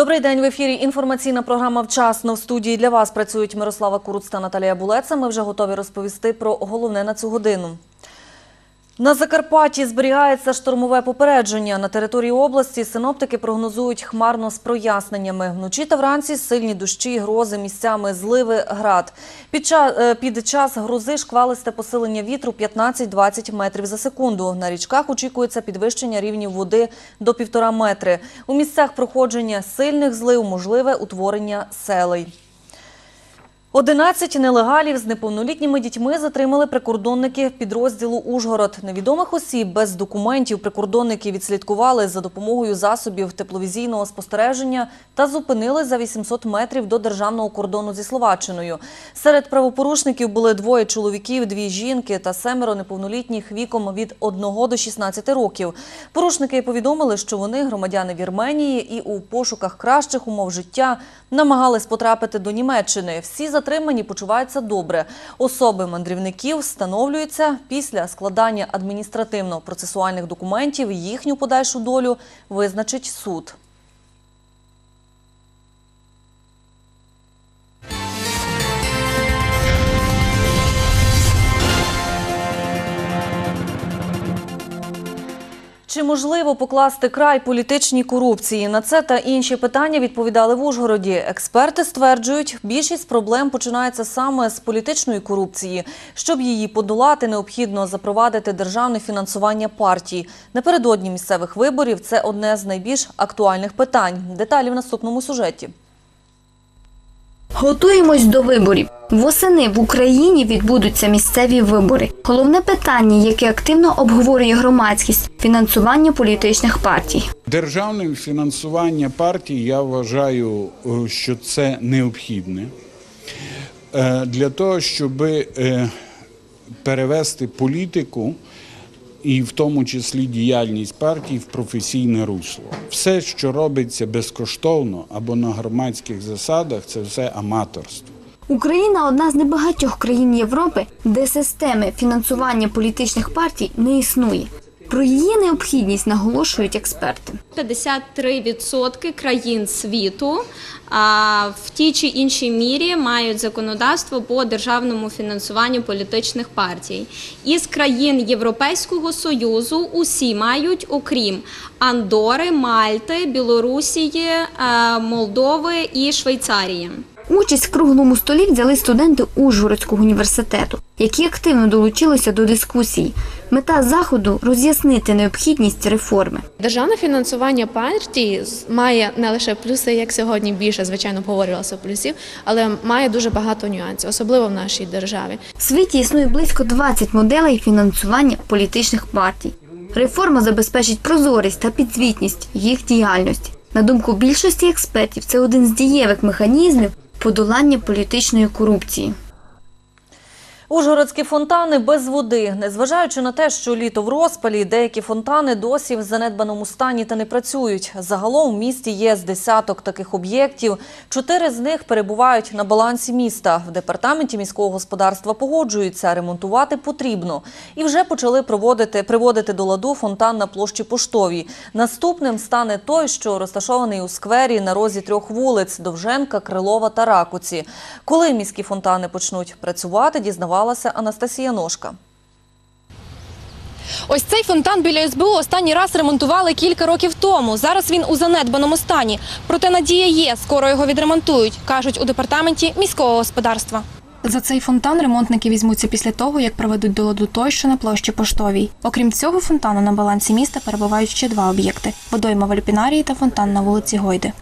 Добрий день в ефірі. Інформаційна програма «Вчасно» в студії для вас працюють Мирослава Куруц та Наталія Булеца. Ми вже готові розповісти про головне на цю годину. На Закарпатті зберігається штормове попередження. На території області синоптики прогнозують хмарно з проясненнями. Вночі та вранці сильні дощі, грози, місцями зливи, град. Під час, під час грози шквалисте посилення вітру 15-20 метрів за секунду. На річках очікується підвищення рівнів води до півтора метри. У місцях проходження сильних злив можливе утворення селей. 11 нелегалів з неповнолітніми дітьми затримали прикордонники підрозділу «Ужгород». Невідомих осіб без документів прикордонники відслідкували за допомогою засобів тепловізійного спостереження та зупинили за 800 метрів до державного кордону зі Словаччиною. Серед правопорушників були двоє чоловіків, дві жінки та семеро неповнолітніх віком від 1 до 16 років. Порушники повідомили, що вони громадяни Вірменії і у пошуках кращих умов життя намагались потрапити до Німеччини. Всі затримані почуваються добре. Особи мандрівників встановлюються після складання адміністративно-процесуальних документів. Їхню подальшу долю визначить суд. Чи можливо покласти край політичній корупції? На це та інші питання відповідали в Ужгороді. Експерти стверджують, більшість проблем починається саме з політичної корупції. Щоб її подолати, необхідно запровадити державне фінансування партій. Напередодні місцевих виборів це одне з найбільш актуальних питань. Деталі в наступному сюжеті. Готуємось до виборів. Восени в Україні відбудуться місцеві вибори. Головне питання, яке активно обговорює громадськість фінансування політичних партій. Державним фінансування партій я вважаю, е, що це необхідне е, для того, щоб е, перевести політику і в тому числі діяльність партій в професійне русло. Все, що робиться безкоштовно або на громадських засадах, це все аматорство. Україна одна з небагатьох країн Європи, де системи фінансування політичних партій не існує. Про її необхідність наголошують експерти. 53% країн світу в тій чи іншій мірі мають законодавство по державному фінансуванню політичних партій. Із країн Європейського союзу усі мають, окрім Андори, Мальти, Білорусії, Молдови і Швейцарії. Участь в круглому столі взяли студенти Ужгородського університету, які активно долучилися до дискусії. Мета заходу роз'яснити необхідність реформи. Державне фінансування партій має не лише плюси, як сьогодні більше звичайно обговорювалося плюсів, але має дуже багато нюансів, особливо в нашій державі. В світі існує близько 20 моделей фінансування політичних партій. Реформа забезпечить прозорість та підзвітність їх діяльності. На думку більшості експертів, це один з дієвих механізмів подолання політичної корупції. Ужгородські фонтани без води. Незважаючи на те, що літо в розпалі, деякі фонтани досі в занедбаному стані та не працюють. Загалом в місті є з десяток таких об'єктів. Чотири з них перебувають на балансі міста. В департаменті міського господарства погоджуються, ремонтувати потрібно. І вже почали проводити, приводити до ладу фонтан на площі Поштовій. Наступним стане той, що розташований у сквері на розі трьох вулиць – Довженка, Крилова та Ракуці. Коли міські фонтани почнуть працювати, дізнавалася Анастасія Ножка. Ось цей фонтан біля СБУ останній раз ремонтували кілька років тому. Зараз він у занедбаному стані. Проте надія є, скоро його відремонтують, кажуть у департаменті міського господарства. За цей фонтан ремонтники візьмуться після того, як проведуть до ладу той, що на площі Поштовій. Окрім цього фонтану на балансі міста перебувають ще два об'єкти: водойма в Альпінарії та фонтан на вулиці Гойди.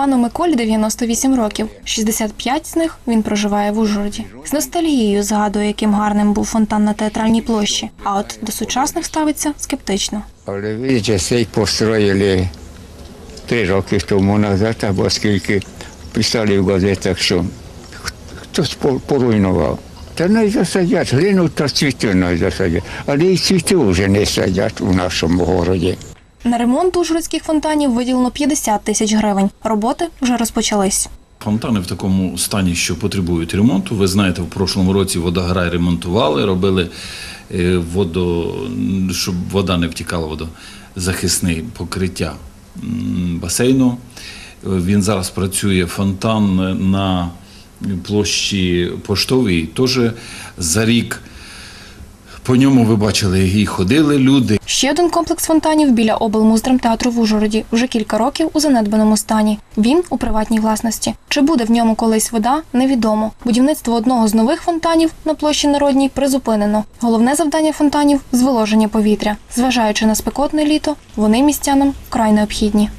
Пану Миколі 98 років. 65 з них він проживає в Ужгороді. З ностальгією згадує, яким гарним був фонтан на театральній площі. А от до сучасних ставиться скептично. Але видите, цей построїли три роки тому назад, або скільки писали в газетах, що хтось по- поруйнував. Та не засадять, глину та цвіти не засадять. Але і цвіти вже не садять у нашому городі. На ремонт ужгородських фонтанів виділено 50 тисяч гривень. Роботи вже розпочались. Фонтани в такому стані, що потребують ремонту. Ви знаєте, в прошлому році водограй ремонтували, робили е, водо, щоб вода не втікала, водозахисне покриття басейну. Він зараз працює фонтан на площі Поштовій. Теж за рік по ньому ви бачили і ходили люди, Ще один комплекс фонтанів біля облмуздрамтеатру в Ужгороді вже кілька років у занедбаному стані. Він у приватній власності. Чи буде в ньому колись вода, невідомо. Будівництво одного з нових фонтанів на площі Народній призупинено. Головне завдання фонтанів зволоження повітря. Зважаючи на спекотне літо, вони містянам вкрай необхідні.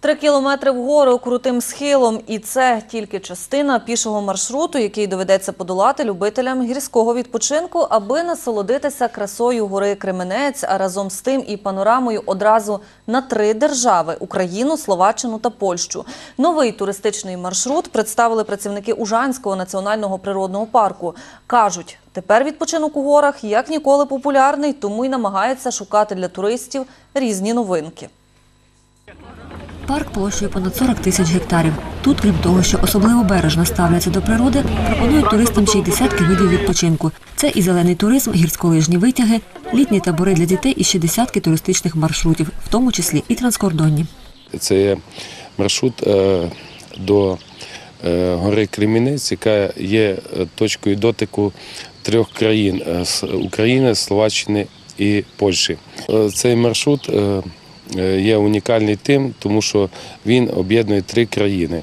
Три кілометри вгору крутим схилом, і це тільки частина пішого маршруту, який доведеться подолати любителям гірського відпочинку, аби насолодитися красою гори Кременець, а разом з тим і панорамою одразу на три держави Україну, Словаччину та Польщу. Новий туристичний маршрут представили працівники Ужанського національного природного парку. кажуть, тепер відпочинок у горах як ніколи популярний, тому й намагаються шукати для туристів різні новинки. Парк площею понад 40 тисяч гектарів. Тут, крім того, що особливо бережно ставляться до природи, пропонують туристам ще й десятки видів відпочинку. Це і зелений туризм, гірськолижні витяги, літні табори для дітей і ще десятки туристичних маршрутів, в тому числі і транскордонні. Це маршрут е, до е, гори Кремінець, яка є е, точкою дотику трьох країн України, Словаччини і Польщі. Цей маршрут є унікальний тим, тому що він об'єднує три країни.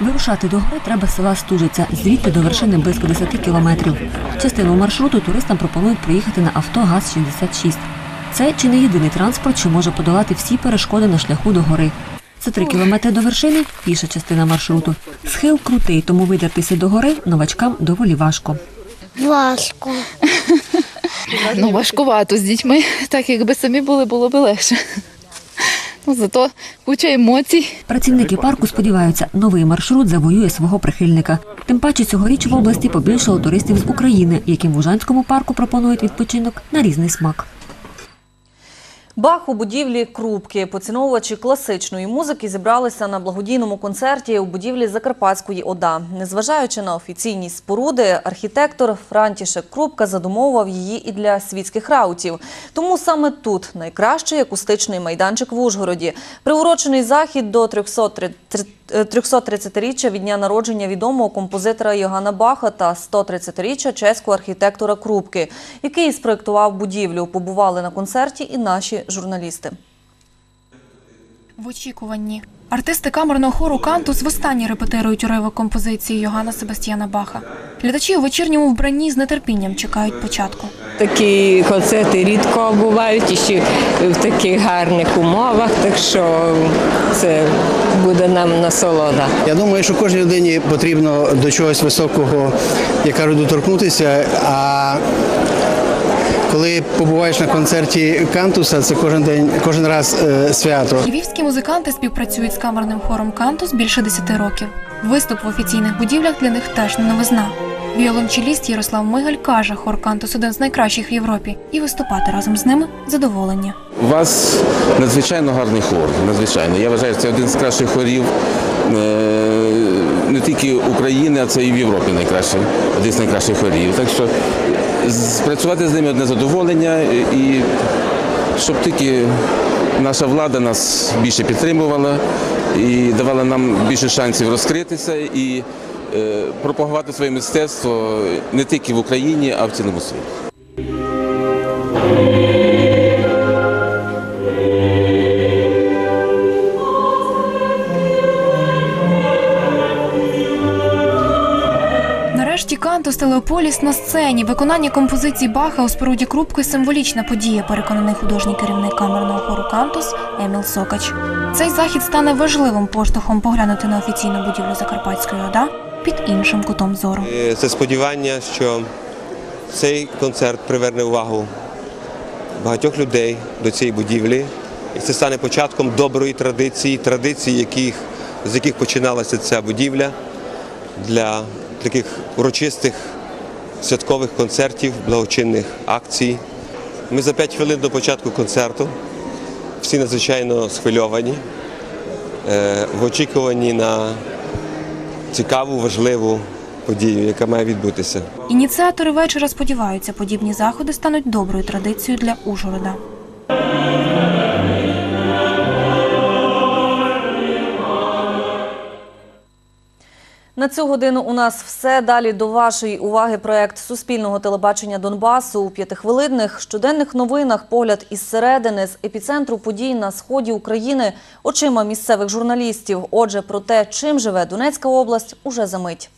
Вирушати до гори треба з села Стужиця, звідти до вершини близько 10 кілометрів. Частину маршруту туристам пропонують проїхати на авто ГАЗ-66. Це чи не єдиний транспорт, що може подолати всі перешкоди на шляху до гори. За три кілометри до вершини піша частина маршруту. Схил крутий, тому видертися до гори новачкам доволі важко. Важко. Ну, важкувато з дітьми. Так, якби самі були, було б легше. Зато куча емоцій. Працівники парку сподіваються, новий маршрут завоює свого прихильника. Тим паче цьогоріч в області побільшало туристів з України, яким в Ужанському парку пропонують відпочинок на різний смак. Бах у будівлі Крупки. Поціновувачі класичної музики зібралися на благодійному концерті у будівлі Закарпатської ОДА. Незважаючи на офіційні споруди, архітектор Франтішек Крупка задумовував її і для світських раутів. Тому саме тут найкращий акустичний майданчик в Ужгороді. Приурочений захід до 330-річчя від дня народження відомого композитора Йогана Баха та 130-річчя чеського архітектора Крупки, який спроектував будівлю. Побували на концерті і наші журналісти. В очікуванні. Артисти камерного хору Кантус востаннє репетирують уривок композиції Йоганна Себастьяна Баха. Глядачі у вечірньому вбранні з нетерпінням чекають початку. Такі концерти рідко бувають і ще в таких гарних умовах, так що це буде нам насолода. Я думаю, що кожній людині потрібно до чогось високого, як кажуть, доторкнутися. А коли побуваєш на концерті Кантуса, це кожен день, кожен раз е, свято. Львівські музиканти співпрацюють з камерним хором Кантус більше 10 років. Виступ в офіційних будівлях для них теж не новизна. Віолончеліст Ярослав Мигаль каже, хор Кантус один з найкращих в Європі, і виступати разом з ними задоволення. У вас надзвичайно гарний хор. Надзвичайно. Я вважаю, це один з кращих хорів е, не тільки України, а це і в Європі найкращий, один з найкращих хорів. Так що працювати з ними одне задоволення і щоб тільки наша влада нас більше підтримувала і давала нам більше шансів розкритися і е, пропагувати своє мистецтво не тільки в Україні, а в цілому світі. Нарешті Кантус Телеополіс на сцені. Виконання композиції Баха у споруді Крупки символічна подія, переконаний художній керівник камерного хору Кантус Еміл Сокач. Цей захід стане важливим поштовхом поглянути на офіційну будівлю Закарпатської ОДА під іншим кутом зору. Е, Це сподівання, що цей концерт приверне увагу багатьох людей до цієї будівлі, і це стане початком доброї традиції, традиції, яких, з яких починалася ця будівля для таких урочистих святкових концертів, благочинних акцій. Ми за 5 хвилин до початку концерту всі надзвичайно схвильовані, е, в очікуванні на цікаву, важливу подію, яка має відбутися. Ініціатори вечора сподіваються, подібні заходи стануть доброю традицією для Ужгорода. На цю годину у нас все. Далі до вашої уваги проект Суспільного телебачення Донбасу у п'ятихвилинних щоденних новинах погляд із середини з епіцентру подій на сході України очима місцевих журналістів. Отже, про те, чим живе Донецька область, уже за мить.